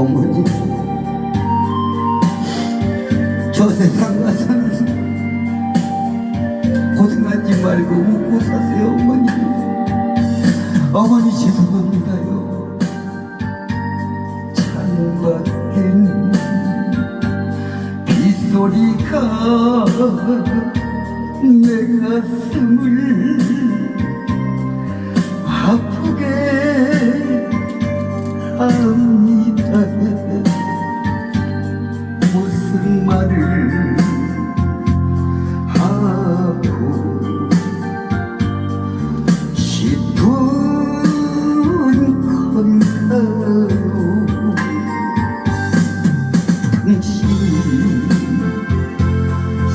어머니. 저 세상 가서는 고생하지 말고 웃고 사세요 어머니. 어머니 죄송합니다요. 창밖엔 빗소리가 내 가슴을 아프게 합니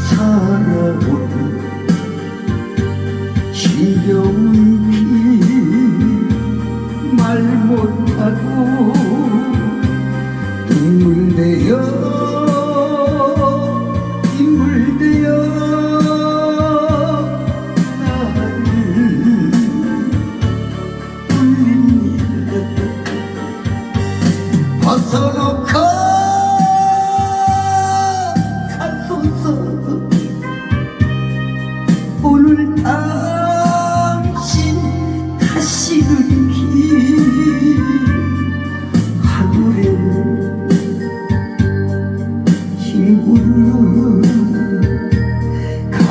살아온 지겨운 길말 못하고 눈물되어 인물되어 나를 울립니다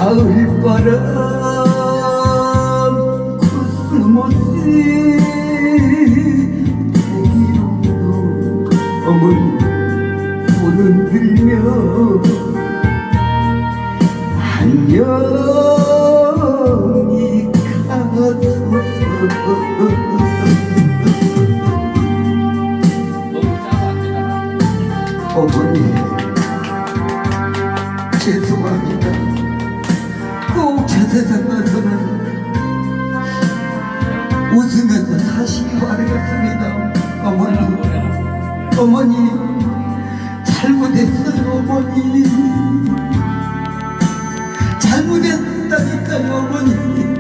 가을바람 코스모스 대기로도 어머니 손은 들며 안녕히 가소서. 어머니 죄송합니다 세상 가서는 웃으면서 사시기 바라겠습니다. 어머니 어머니 잘못했어요 어머니. 잘못했다니까요 어머니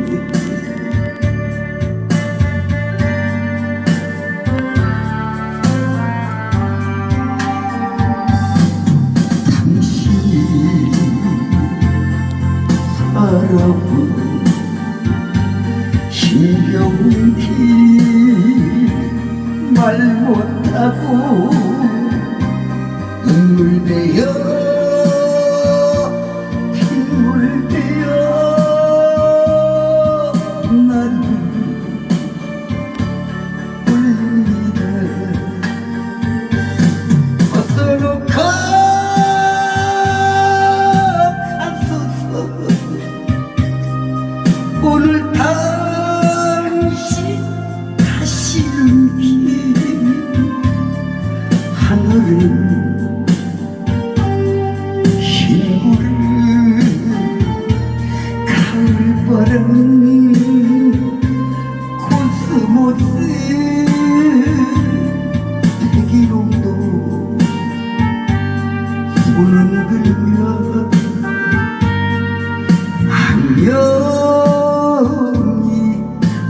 살아온 힘겨운 길말 못하고 눈물되어 빗물되어 흰구를 가을바람 코스모스 대기록도 손은 들며 안녕히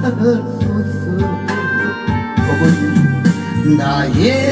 가소서 어머니 나의